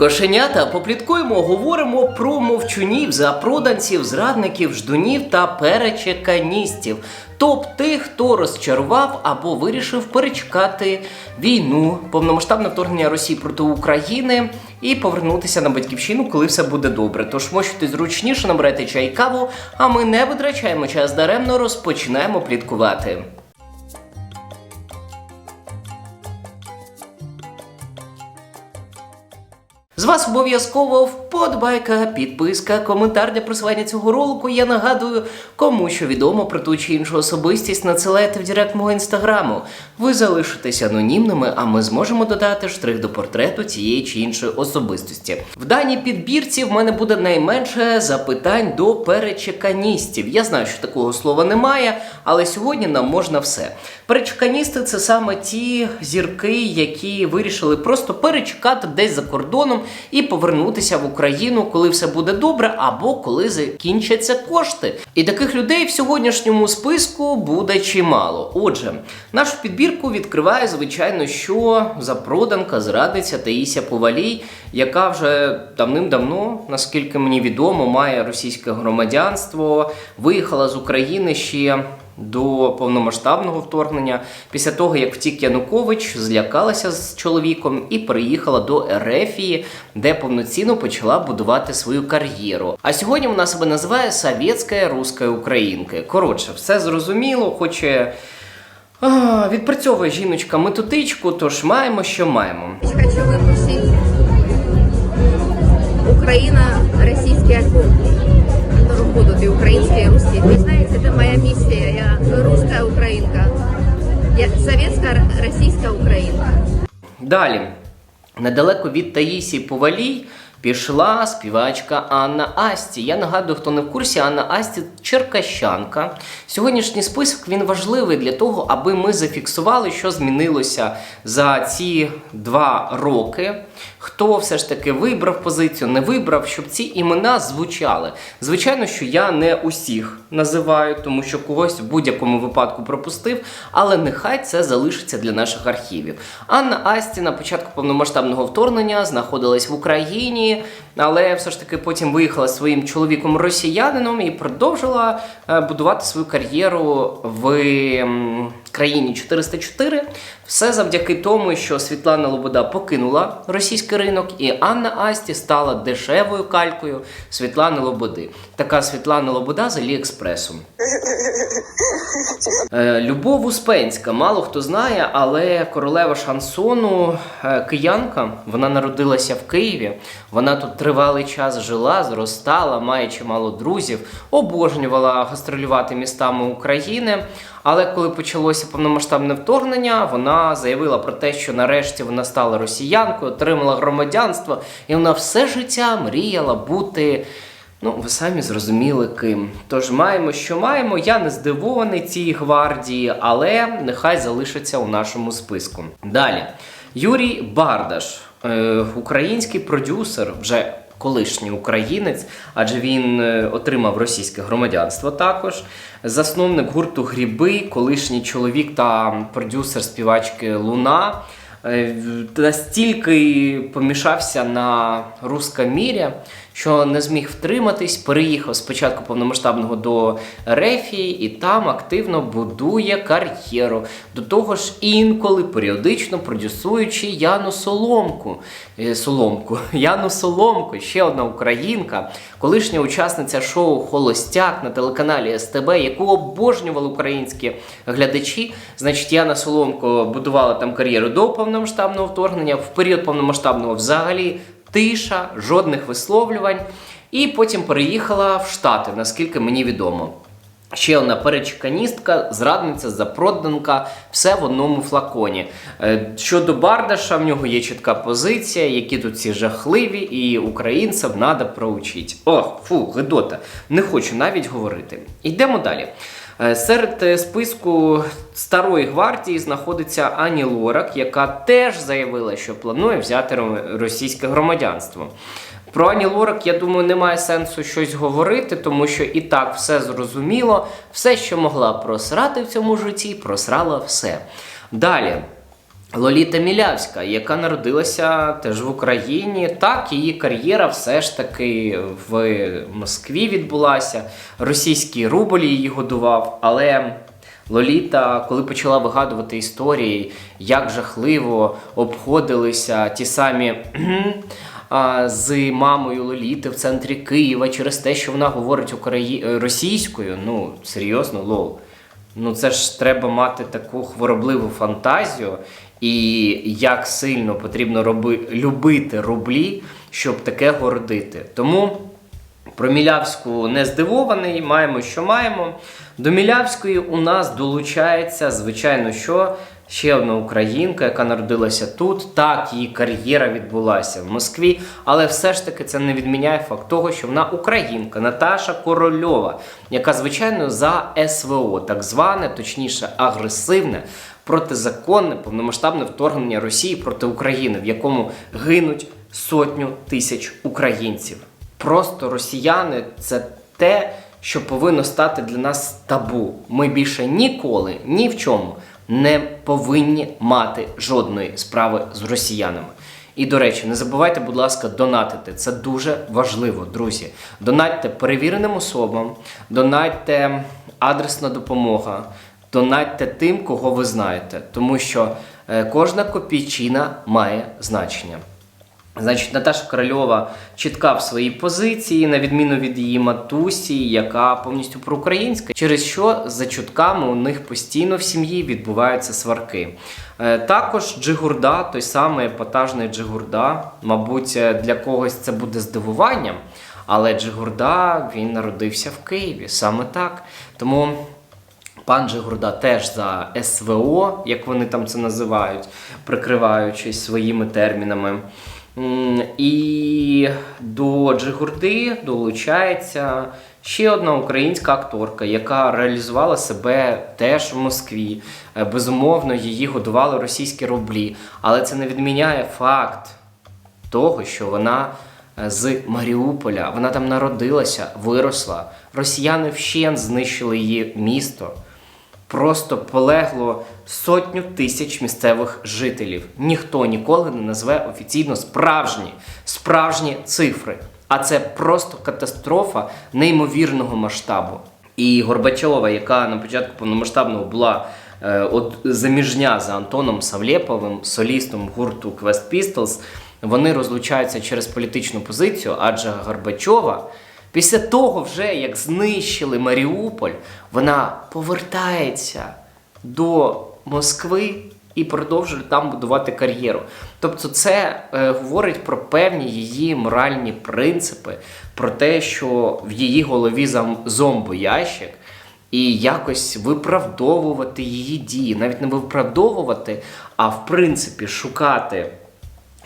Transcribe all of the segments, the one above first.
Кошенята попліткуємо, говоримо про мовчунів, запроданців, зрадників, ждунів та перечеканістів. Топ тих, хто розчарував або вирішив перечекати війну, повномасштабне вторгнення Росії проти України і повернутися на батьківщину, коли все буде добре. Тож можете зручніше набрати чай каву, а ми не витрачаємо час даремно, розпочинаємо пліткувати. З вас обов'язково вподобайка, підписка, коментар для просування цього ролику. Я нагадую, кому що відомо про ту чи іншу особистість, надсилайте в директ мого інстаграму. Ви залишитесь анонімними, а ми зможемо додати штрих до портрету цієї чи іншої особистості. В даній підбірці в мене буде найменше запитань до перечеканістів. Я знаю, що такого слова немає, але сьогодні нам можна все. Перечеканісти це саме ті зірки, які вирішили просто перечекати десь за кордоном і повернутися в Україну, коли все буде добре, або коли закінчаться кошти. І таких людей в сьогоднішньому списку буде чимало. Отже, нашу підбірку відкриває, звичайно, що запроданка, зрадниця Таїся Повалій, яка вже давним-давно, наскільки мені відомо, має російське громадянство, виїхала з України ще до повномасштабного вторгнення. Після того, як втік Янукович, злякалася з чоловіком і переїхала до Ерефії, де повноцінно почала будувати свою кар'єру. А сьогодні вона себе називає Совєтська руська українка. Коротше, все зрозуміло, хоче. А, відпрацьовує жіночка методичку, тож маємо, що маємо. Хочу выпустить Украина-российский альбом, в котором будут и украинские, и русские. Вы знаете, моя миссия. Я русская украинка. Я советская российская украинка. Далі, недалеко від Таїсії Повалій пішла співачка Анна Асті. Я нагадую, хто не в курсі, Анна Асті черкащанка. Сьогоднішній список він важливий для того, аби ми зафіксували, що змінилося за ці два роки. Хто все ж таки вибрав позицію, не вибрав, щоб ці імена звучали. Звичайно, що я не усіх називаю, тому що когось в будь-якому випадку пропустив, але нехай це залишиться для наших архівів. Анна Асті на початку повномасштабного вторгнення знаходилась в Україні, але все ж таки потім виїхала зі своїм чоловіком росіянином і продовжила е, будувати свою кар'єру в країні 404. Все завдяки тому, що Світлана Лобода покинула російський ринок, і Анна Асті стала дешевою калькою Світлани Лободи. Така Світлана Лобода з Аліекспресу. Е, Любов Успенська, мало хто знає, але королева шансону е, киянка. Вона народилася в Києві. Вона тут тривалий час жила, зростала, має чимало друзів, обожнювала гастролювати містами України. Але коли почалося повномасштабне вторгнення, вона заявила про те, що нарешті вона стала росіянкою, отримала громадянство, і вона все життя мріяла бути. Ну, ви самі зрозуміли ким. Тож маємо, що маємо. Я не здивований цій гвардії, але нехай залишиться у нашому списку. Далі. Юрій Бардаш, український продюсер, вже колишній українець, адже він е, отримав російське громадянство також. Засновник гурту Гріби, колишній чоловік та продюсер співачки Луна. Е, настільки помішався на рускомірі, що не зміг втриматись, переїхав спочатку повномасштабного до Рефії і там активно будує кар'єру. До того ж, інколи періодично продюсуючи Яну Соломку. Е, Соломку. Яну Соломку, ще одна українка, колишня учасниця шоу Холостяк на телеканалі СТБ, яку обожнювали українські глядачі. Значить, Яна Соломко будувала там кар'єру до повномасштабного вторгнення, в період повномасштабного взагалі тиша, жодних висловлювань. І потім переїхала в Штати, наскільки мені відомо. Ще одна перечеканістка, зрадниця, запроданка, все в одному флаконі. Е, Щодо Бардаша, в нього є чітка позиція, які тут всі жахливі, і українцям треба проучити. О, фу, гидота. Не хочу навіть говорити. Йдемо далі. Е, Серед е, списку старої гвардії знаходиться Ані Лорак, яка теж заявила, що планує взяти російське громадянство. Про Ані Лорак, я думаю, немає сенсу щось говорити, тому що і так все зрозуміло. Все, що могла просрати в цьому житті, просрала все. Далі. Лоліта Мілявська, яка народилася теж в Україні. Так, її кар'єра все ж таки в Москві відбулася. Російський рубль її годував, але. Лоліта, коли почала вигадувати історії, як жахливо обходилися ті самі з мамою Лоліти в центрі Києва через те, що вона говорить украї... російською. Ну, серйозно, лол. Ну це ж треба мати таку хворобливу фантазію, і як сильно потрібно роби... любити рублі, щоб таке гордити. Тому. Про Мілявську не здивований, маємо, що маємо. До Мілявської у нас долучається, звичайно, що ще одна українка, яка народилася тут. Так, її кар'єра відбулася в Москві, але все ж таки це не відміняє факт того, що вона українка Наташа Корольова, яка, звичайно, за СВО, так зване, точніше, агресивне, протизаконне, повномасштабне вторгнення Росії проти України, в якому гинуть сотню тисяч українців. Просто росіяни це те, що повинно стати для нас табу. Ми більше ніколи ні в чому не повинні мати жодної справи з росіянами. І до речі, не забувайте, будь ласка, донатити. Це дуже важливо, друзі. Донатьте перевіреним особам, донатьте адресна допомога, донатьте тим, кого ви знаєте, тому що е, кожна копійчина має значення. Значить, Наташа Корольова чітка в своїй позиції, на відміну від її матусі, яка повністю проукраїнська, через що за чутками у них постійно в сім'ї відбуваються сварки. Е, Також Джигурда, той самий епатажний Джигурда, мабуть, е, для когось це буде здивуванням, але Джигурда він народився в Києві саме так. Тому Пан Джигурда теж за СВО, як вони там це називають, прикриваючись своїми термінами. І до Джигурди долучається ще одна українська акторка, яка реалізувала себе теж в Москві. Е, Безумовно, її годували російські рублі, але це не відміняє факт того, що вона е, з Маріуполя, вона там народилася, виросла. Росіяни вщент знищили її місто. Просто полегло сотню тисяч місцевих жителів. Ніхто ніколи не назве офіційно справжні, справжні цифри. А це просто катастрофа неймовірного масштабу. І Горбачова, яка на початку повномасштабного була е, от заміжня за Антоном Савлєповим, солістом гурту Quest Pistols, вони розлучаються через політичну позицію, адже Горбачова після того, вже як знищили Маріуполь, вона повертається до Москви і продовжує там будувати кар'єру. Тобто, це е, говорить про певні її моральні принципи, про те, що в її голові зомбоящик, і якось виправдовувати її дії, навіть не виправдовувати, а в принципі шукати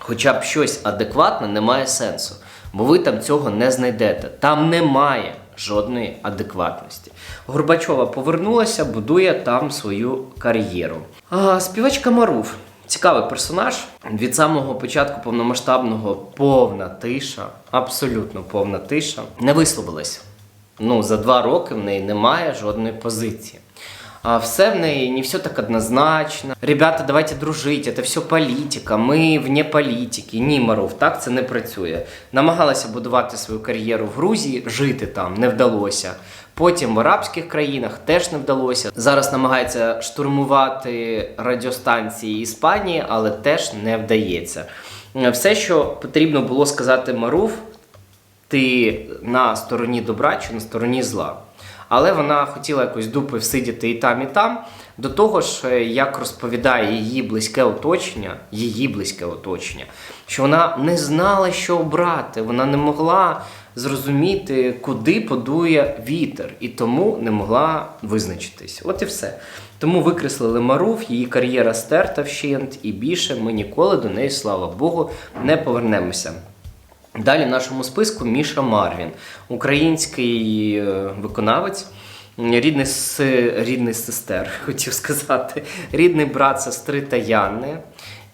хоча б щось адекватне немає сенсу, бо ви там цього не знайдете. Там немає жодної адекватності. Горбачова повернулася, будує там свою кар'єру. А, співачка Маруф. Цікавий персонаж. Від самого початку повномасштабного повна тиша, абсолютно повна тиша, не висловилась. Ну, за два роки в неї немає жодної позиції. Все в ней не все так однозначно. Ребята, давайте дружити, це все політика. Ми вне політики. Ні, Маров, так це не працює. Намагалася будувати свою кар'єру в Грузії, жити там не вдалося. Потім в арабських країнах теж не вдалося. Зараз намагається штурмувати радіостанції Іспанії, але теж не вдається. Все, що потрібно було сказати Маруф, ти на стороні добра чи на стороні зла. Але вона хотіла якось дупи всидіти і там, і там. До того ж, е, як розповідає її близьке оточення, її близьке оточення, що вона не знала, що обрати, вона не могла зрозуміти, куди подує вітер, і тому не могла визначитись. От і все. Тому викреслили Маруф, її кар'єра стерта вщент, і більше ми ніколи до неї, слава Богу, не повернемося. Далі в нашому списку Міша Марвін, український е, виконавець, рідний, рідний сестер, хотів сказати, рідний брат сестри Таяни.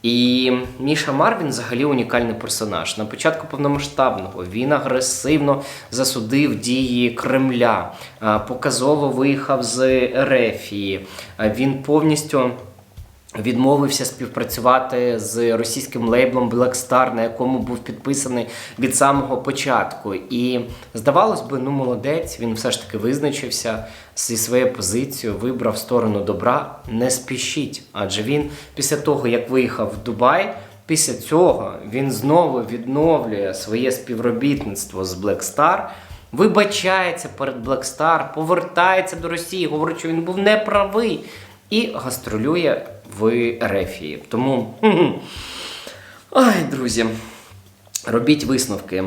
І Міша Марвін взагалі унікальний персонаж. На початку повномасштабного він агресивно засудив дії Кремля, показово виїхав з Ерефії. Він повністю Відмовився співпрацювати з російським лейблом Black Star, на якому був підписаний від самого початку. І здавалось би, ну молодець, він все ж таки визначився зі своєю позицією, вибрав сторону добра. Не спішіть, адже він після того, як виїхав в Дубай, після цього він знову відновлює своє співробітництво з Black Star, вибачається перед Black Star, повертається до Росії, говорить, що він був неправий і гастролює в Ерефії. Тому, ай, друзі, робіть висновки.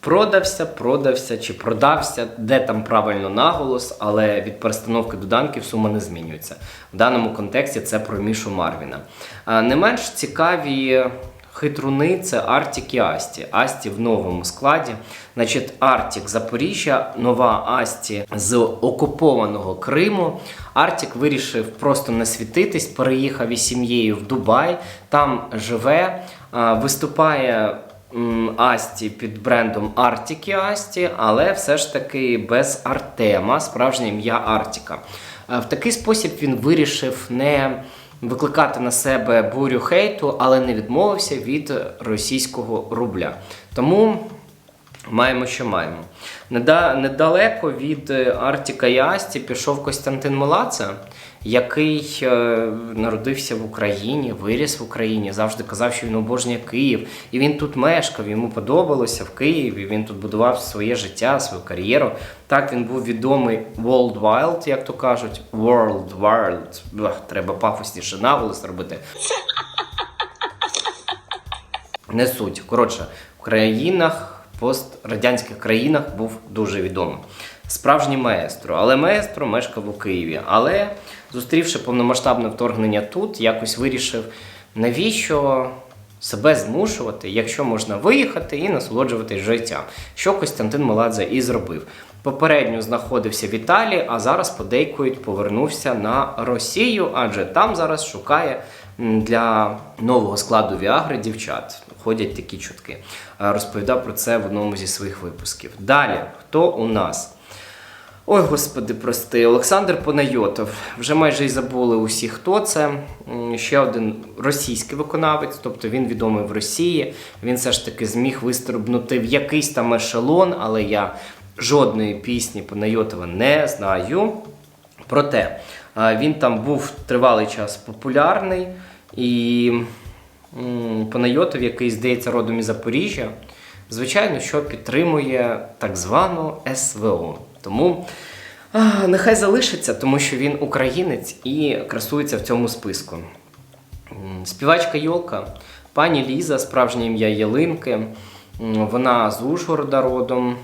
Продався, продався чи продався, де там правильно наголос, але від перестановки до данків сума не змінюється. В даному контексті це про Мішу Марвіна. Не менш цікаві хитруни це Артік і Асті. Асті в новому складі. Значить, Артік Запоріжжя, нова Асті з окупованого Криму. Артік вирішив просто не світитись, переїхав із сім'єю в Дубай, там живе, виступає. Асті під брендом Артік і Асті, але все ж таки без Артема, справжнє ім'я Артіка. В такий спосіб він вирішив не викликати на себе бурю хейту, але не відмовився від російського рубля. Тому маємо, що маємо. Неда- Недалеко від е, Артіка і Асті пішов Костянтин Молаца, який е, народився в Україні, виріс в Україні, завжди казав, що він обожнює Київ. І він тут мешкав, йому подобалося в Києві. Він тут будував своє життя, свою кар'єру. Так він був відомий World Wild, як то кажуть. World Wild. Треба пафосніше наголос робити. Не суть. Коротше, в країнах, пострадянських країнах був дуже відомий. Справжній маестро. Але маестро мешкав у Києві. Але, зустрівши повномасштабне вторгнення тут, якось вирішив, навіщо себе змушувати, якщо можна виїхати і насолоджуватись життям. Що Костянтин Меладзе і зробив. Попередньо знаходився в Італії, а зараз подейкують повернувся на Росію, адже там зараз шукає для нового складу Віагри дівчат. Ходять такі чутки. Е, Розповідав про це в одному зі своїх випусків. Далі, хто у нас? Ой, господи, прости, Олександр Понайотов. Вже майже й забули усі, хто це. Ще один російський виконавець, тобто він відомий в Росії. Він все ж таки зміг вистрибнути в якийсь там ешелон, але я жодної пісні Понайотова не знаю. Проте він там був тривалий час популярний, і Понайотов, який здається родом із Запоріжжя, звичайно, що підтримує так звану СВО. Тому а, нехай залишиться, тому що він українець і красується в цьому списку. Співачка Йолка, пані Ліза, справжнє ім'я Ялинки. Вона з Ужгорода родом.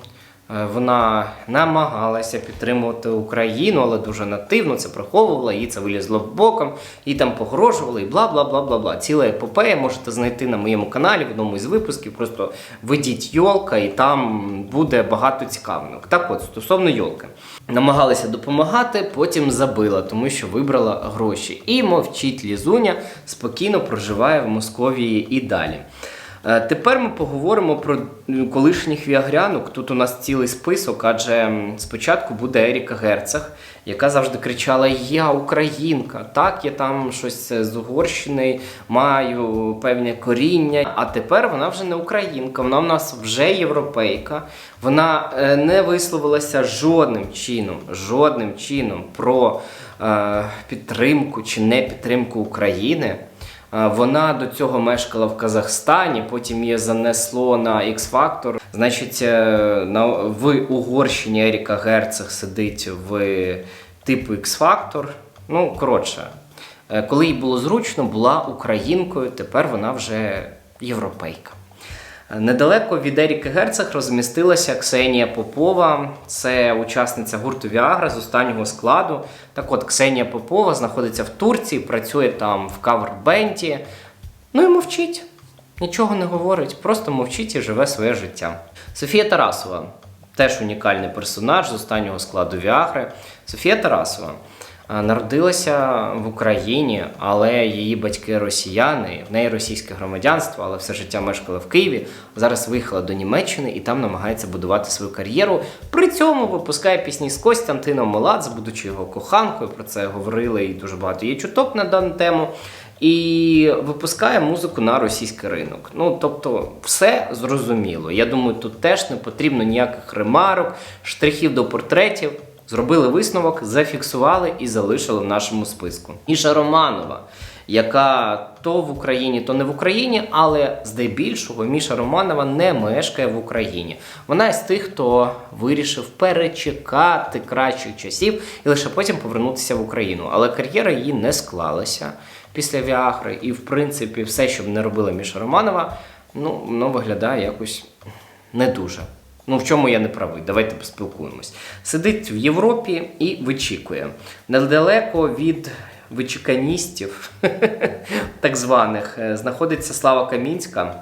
Е, Вона намагалася підтримувати Україну, але дуже нативно це приховувала, їй це вилізло боком, їй там погрожували і бла бла бла бла бла. Ціла епопея можете знайти на моєму каналі в одному із випусків. Просто введіть Йолка, і там буде багато цікавинок. Так от, стосовно Йолки. Намагалася допомагати, потім забила, тому що вибрала гроші. І мовчить Лізуня, спокійно проживає в Московії і далі. Е, Тепер ми поговоримо про колишніх віагрянок. Тут у нас цілий список, адже спочатку буде Еріка Герцог, яка завжди кричала: Я українка, так, я там щось з Угорщини, маю певне коріння. А тепер вона вже не українка, вона в нас вже європейка. Вона е, не висловилася жодним чином, жодним чином про е, підтримку чи не підтримку України. Вона до цього мешкала в Казахстані, потім її занесло на X-Factor. Значить, е, на, в Угорщині Еріка Герцог сидить в типу X-Factor. Ну, коротше, е, коли їй було зручно, була українкою, тепер вона вже європейка. Недалеко від Еріки Герцог розмістилася Ксенія Попова. Це учасниця гурту Віагра з останнього складу. Так от, Ксенія Попова знаходиться в Турції, працює там в кавербенді. Ну і мовчить. Нічого не говорить, просто мовчить і живе своє життя. Софія Тарасова теж унікальний персонаж з останнього складу Віагри. Софія Тарасова народилася в Україні, але її батьки росіяни, в неї російське громадянство, але все життя мешкала в Києві. Зараз виїхала до Німеччини і там намагається будувати свою кар'єру. При цьому випускає пісні з Костянтином Меладзе, будучи його коханкою. Про це говорили і дуже багато є чуток на дану тему. і випускає музику на російський ринок. Ну тобто, все зрозуміло. Я думаю, тут теж не потрібно ніяких ремарок, штрихів до портретів. Зробили висновок, зафіксували і залишили в нашому списку. Іша Романова, яка то в Україні, то не в Україні, але здебільшого Міша Романова не мешкає в Україні. Вона із тих, хто вирішив перечекати кращих часів і лише потім повернутися в Україну. Але кар'єра її не склалася після Віагри, і в принципі все, що не робила Міша Романова, ну воно виглядає якось не дуже. Ну, в чому я не правий? Давайте поспілкуємось. Сидить в Європі і вичікує. Недалеко від вичіканістів, так званих, е, знаходиться Слава Камінська.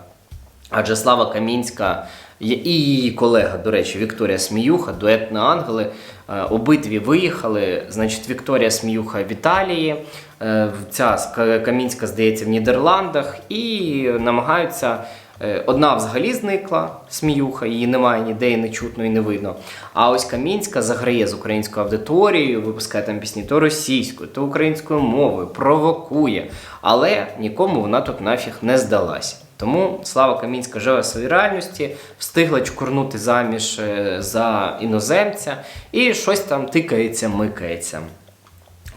Адже Слава Камінська і її колега, до речі, Вікторія Сміюха, дует на ангели. е, Обидві виїхали. Значить, Вікторія Сміюха в Італії, е, ця Камінська, здається, в Нідерландах, і намагаються. Е, Одна взагалі зникла, сміюха, її немає ніде і не чутно, і не видно. А ось Камінська заграє з українською аудиторією, випускає там пісні то російською, то українською мовою, провокує. Але нікому вона тут нафіг не здалася. Тому Слава Камінська живе в своїй реальності, встигла чкурнути заміж е, за іноземця і щось там тикається, микається.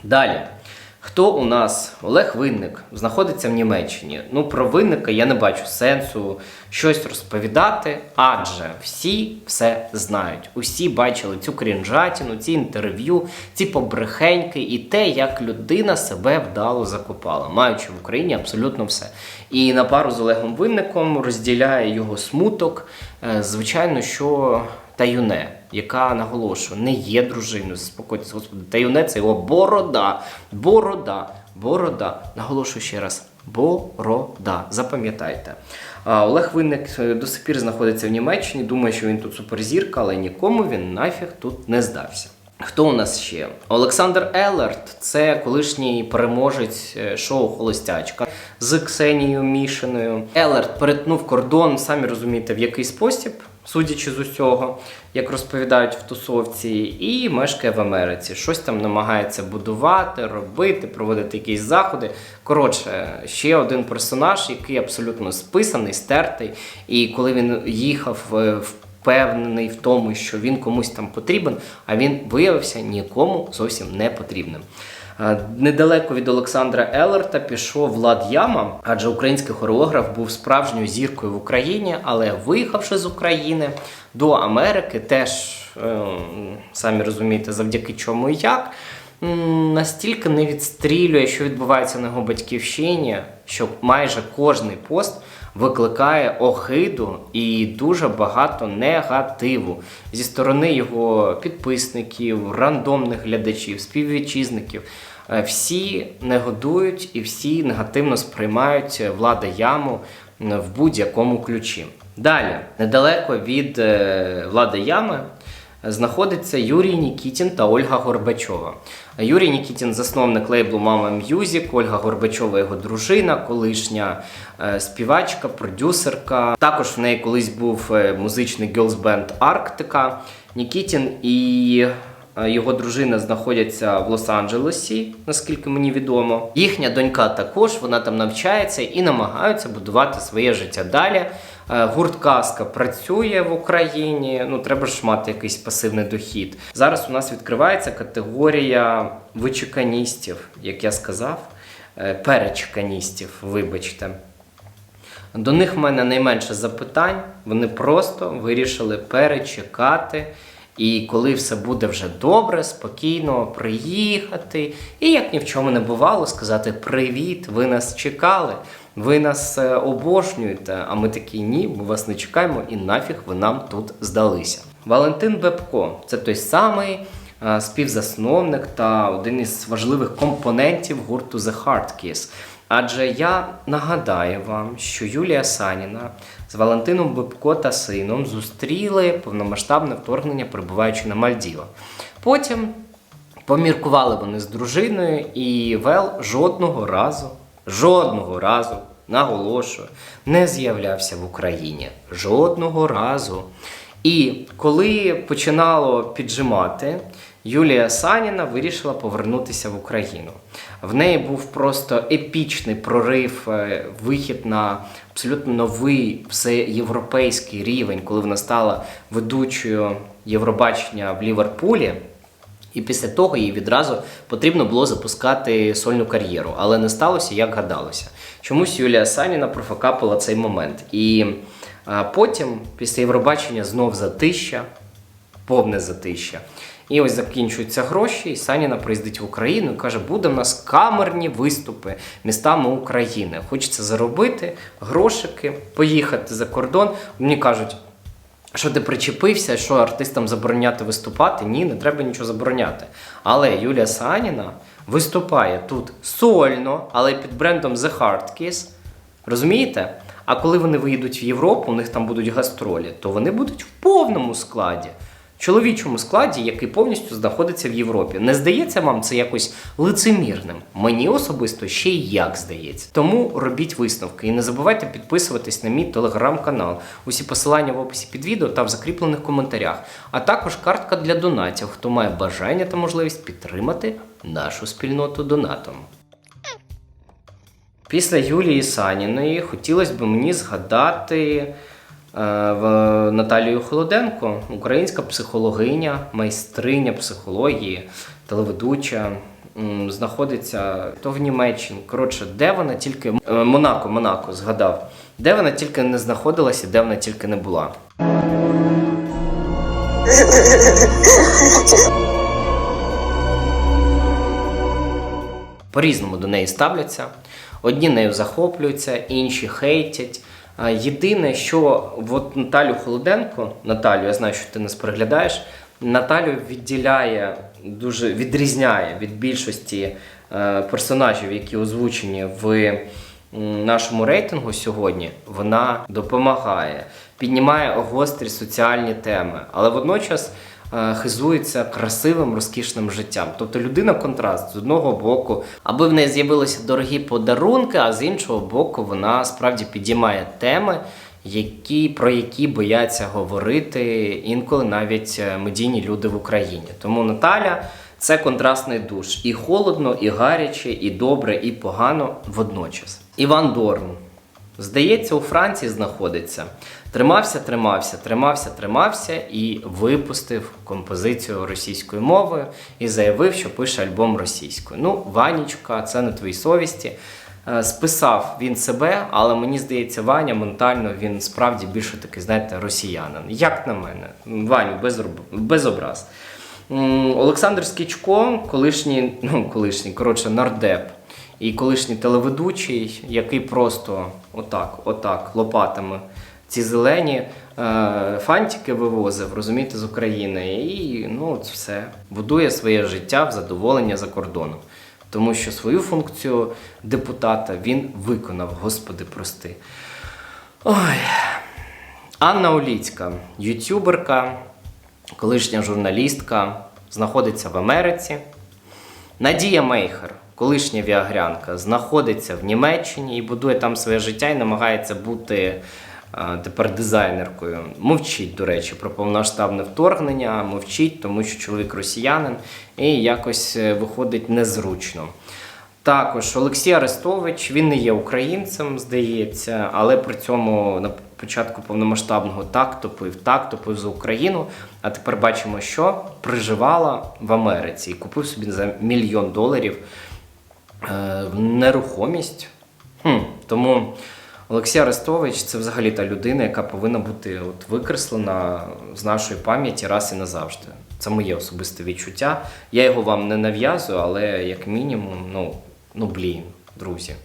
Далі. Хто у нас? Олег Винник знаходиться в Німеччині. Ну, про винника я не бачу сенсу щось розповідати, адже всі все знають. Усі бачили цю крінжатіну, ці інтерв'ю, ці побрехеньки і те, як людина себе вдало закопала, маючи в Україні абсолютно все. І на пару з Олегом Винником розділяє його смуток. Е, Звичайно, що Таюне, яка наголошує, не є дружиною. Заспокойтесь, господи, Таюне це його борода, борода, борода. Наголошую ще раз. Борода. Запам'ятайте. Олег Винник е, до сих пір знаходиться в Німеччині, думає, що він тут суперзірка, але нікому він нафіг тут не здався. Хто у нас ще? Олександр Елерт це колишній переможець е, шоу Холостячка з Ксенією Мішиною. Елерт перетнув кордон, самі розумієте, в який спосіб, судячи з усього, як розповідають в тусовці, і мешкає в Америці. Щось там намагається будувати, робити, проводити якісь заходи. Коротше, ще один персонаж, який абсолютно списаний, стертий. І коли він їхав е, впевнений в тому, що він комусь там потрібен, а він виявився нікому зовсім не потрібним. Недалеко від Олександра Елерта пішов Влад Яма, адже український хореограф був справжньою зіркою в Україні, але виїхавши з України до Америки, теж е, самі розумієте, завдяки чому і як. Настільки не відстрілює, що відбувається на його батьківщині, що майже кожний пост викликає охиду і дуже багато негативу зі сторони його підписників, рандомних глядачів, співвітчизників. Е, Всі негодують і всі негативно сприймають влада яму в будь-якому ключі. Далі, недалеко від е, влади ями знаходиться Юрій Нікітін та Ольга Горбачова. Юрій Нікітін засновник лейблу Мама М'юзік, Ольга Горбачова його дружина, колишня е, співачка, продюсерка. Також в неї колись був е, музичний band Арктика. Нікітін і е, його дружина знаходяться в Лос-Анджелесі, наскільки мені відомо. Їхня донька також вона там навчається і намагаються будувати своє життя далі. Е, Гурт Казка працює в Україні. Ну треба ж мати якийсь пасивний дохід. Зараз у нас відкривається категорія вичеканістів, як я сказав, е, перечеканістів, вибачте. До них в мене найменше запитань. Вони просто вирішили перечекати. І коли все буде вже добре, спокійно приїхати. І як ні в чому не бувало, сказати привіт, ви нас чекали, ви нас е, обожнюєте. А ми такі ні, ми вас не чекаємо, і нафіг ви нам тут здалися. Валентин Бебко це той самий е, співзасновник та один із важливих компонентів гурту The Hard Kiss. Адже я нагадаю вам, що Юлія Саніна з Валентином Бибко та сином зустріли повномасштабне вторгнення, перебуваючи на Мальдівах. Потім поміркували вони з дружиною, і Вел жодного разу, жодного разу, наголошую, не з'являвся в Україні. Жодного разу. І коли починало піджимати, Юлія Саніна вирішила повернутися в Україну. В неї був просто епічний прорив, е, вихід на абсолютно новий всеєвропейський рівень, коли вона стала ведучою Євробачення в Ліверпулі. І після того їй відразу потрібно було запускати сольну кар'єру, але не сталося, як гадалося. Чомусь Юлія Саніна профокапила цей момент. І потім, після Євробачення, знов затища, повне затища. І ось закінчуються гроші, і Саніна приїздить в Україну і каже, буде в нас камерні виступи містами України. Хочеться заробити грошики, поїхати за кордон. Мені кажуть, що ти причепився, що артистам забороняти виступати? Ні, не треба нічого забороняти. Але Юлія Саніна виступає тут сольно, але під брендом The Hard Kiss. Розумієте? А коли вони виїдуть в Європу, у них там будуть гастролі, то вони будуть в повному складі. Чоловічому складі, який повністю знаходиться в Європі. Не здається вам це якось лицемірним? Мені особисто ще й як здається. Тому робіть висновки і не забувайте підписуватись на мій телеграм-канал. Усі посилання в описі під відео та в закріплених коментарях. А також картка для донатів, хто має бажання та можливість підтримати нашу спільноту донатом. Після Юлії Саніної хотілося б мені згадати в Наталію Холоденко, українська психологиня, майстриня психології, телеведуча. Знаходиться то в Німеччині. Коротше, де вона тільки е, Монако, Монако згадав, де вона тільки не знаходилася, де вона тільки не була. по-різному до неї ставляться. Одні нею захоплюються, інші хейтять. Єдине, що от Наталю Холоденко, Наталю, я знаю, що ти нас переглядаєш, Наталю відділяє, дуже відрізняє від більшості е, персонажів, які озвучені в нашому рейтингу сьогодні. Вона допомагає, піднімає гострі соціальні теми, але водночас хизується красивим, розкішним життям. Тобто людина контраст з одного боку, аби в неї з'явилися дорогі подарунки, а з іншого боку, вона справді підіймає теми, які, про які бояться говорити інколи навіть е, медійні люди в Україні. Тому Наталя. Це контрастний душ. І холодно, і гаряче, і добре, і погано водночас. Іван Дорн. Здається, у Франції знаходиться. Тримався, тримався, тримався, тримався і випустив композицію російською мовою і заявив, що пише альбом російською. Ну, Ванічка, це на твоїй совісті. Е, Списав він себе, але мені здається, Ваня ментально він справді більше такий, знаєте, росіянин. Як на мене, Ваню, без, без образ. Олександр Скічко, колишній, ну колишній, коротше, нардеп, і колишній телеведучий, який просто отак, отак, лопатами ці зелені е, фантики вивозив, розумієте, з України. І ну, от все. Будує своє життя в задоволення за кордоном. Тому що свою функцію депутата він виконав, Господи, прости. Ой. Анна Оліцька, ютюберка, колишня журналістка, знаходиться в Америці. Надія Мейхер, колишня віагрянка, знаходиться в Німеччині і будує там своє життя і намагається бути тепер дизайнеркою. Мовчить, до речі, про повноштабне вторгнення, мовчить, тому що чоловік росіянин і якось е, виходить незручно. Також Олексій Арестович, він не є українцем, здається, але при цьому на початку повномасштабного так топив, так топив за Україну. А тепер бачимо, що приживала в Америці і купив собі за мільйон доларів е, нерухомість. Хм, тому Олексій Арестович це взагалі та людина, яка повинна бути от викреслена з нашої пам'яті раз і назавжди. Це моє особисте відчуття. Я його вам не нав'язую, але як мінімум, ну, ну блін, друзі.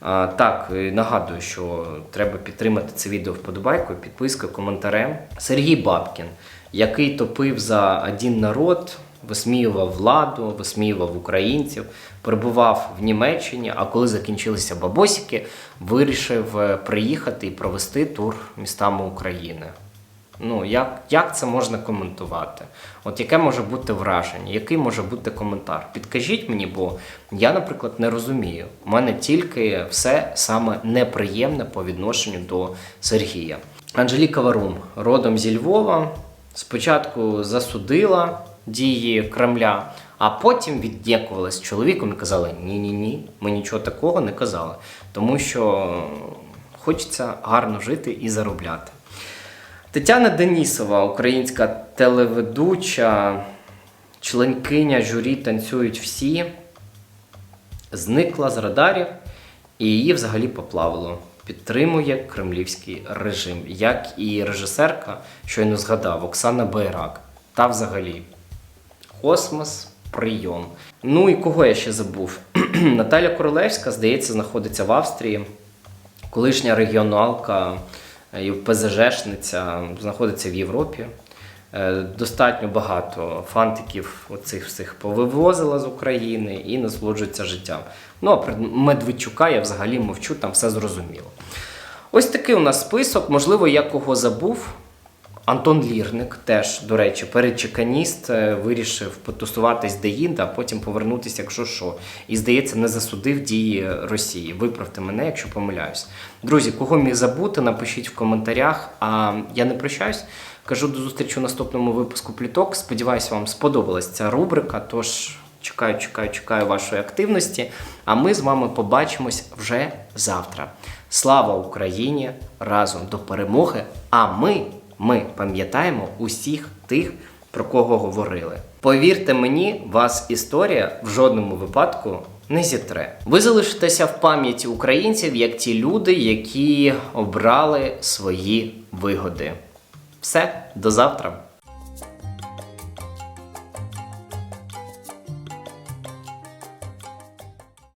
А, так, нагадую, що треба підтримати це відео вподобайкою, підпискою, коментарем. Сергій Бабкін, який топив за один народ, висміював владу, висміював українців, перебував в Німеччині, а коли закінчилися бабосики, вирішив е, приїхати і провести тур містами України. Ну, як, як це можна коментувати? От яке може бути враження, який може бути коментар? Підкажіть мені, бо я, наприклад, не розумію. У мене тільки все саме неприємне по відношенню до Сергія. Анжеліка Варум, родом зі Львова, спочатку засудила дії Кремля, а потім віддякували чоловіком і казали: ні-ні ні, ми нічого такого не казали, тому що хочеться гарно жити і заробляти. Тетяна Денісова, українська телеведуча, членкиня журі танцюють всі, зникла з радарів і її взагалі поплавило. Підтримує кремлівський режим, як і режисерка, щойно згадав, Оксана Байрак. Та взагалі космос, прийом. Ну і кого я ще забув? Наталя Королевська, здається, знаходиться в Австрії. Колишня регіоналка е, і ПЗЖшниця знаходиться в Європі. Е, Достатньо багато фантиків оцих всіх повивозила з України і насолоджується життям. Ну а про Медведчука я взагалі мовчу, там все зрозуміло. Ось такий у нас список. Можливо, я кого забув. Антон Лірник теж, до речі, передчеканіст, е, вирішив потусуватись деінде, а потім повернутися, якщо що. І, здається, не засудив дії Росії. Виправте мене, якщо помиляюсь. Друзі, кого міг забути, напишіть в коментарях. А я не прощаюсь. Кажу до зустрічі у наступному випуску пліток. Сподіваюсь, вам сподобалась ця рубрика. Тож чекаю, чекаю, чекаю вашої активності. А ми з вами побачимось вже завтра. Слава Україні! Разом до перемоги! А ми, ми пам'ятаємо усіх тих, про кого говорили. Повірте мені, вас історія в жодному випадку не зітре. Ви залишитеся в пам'яті українців як ті люди, які обрали свої вигоди. Все, до завтра.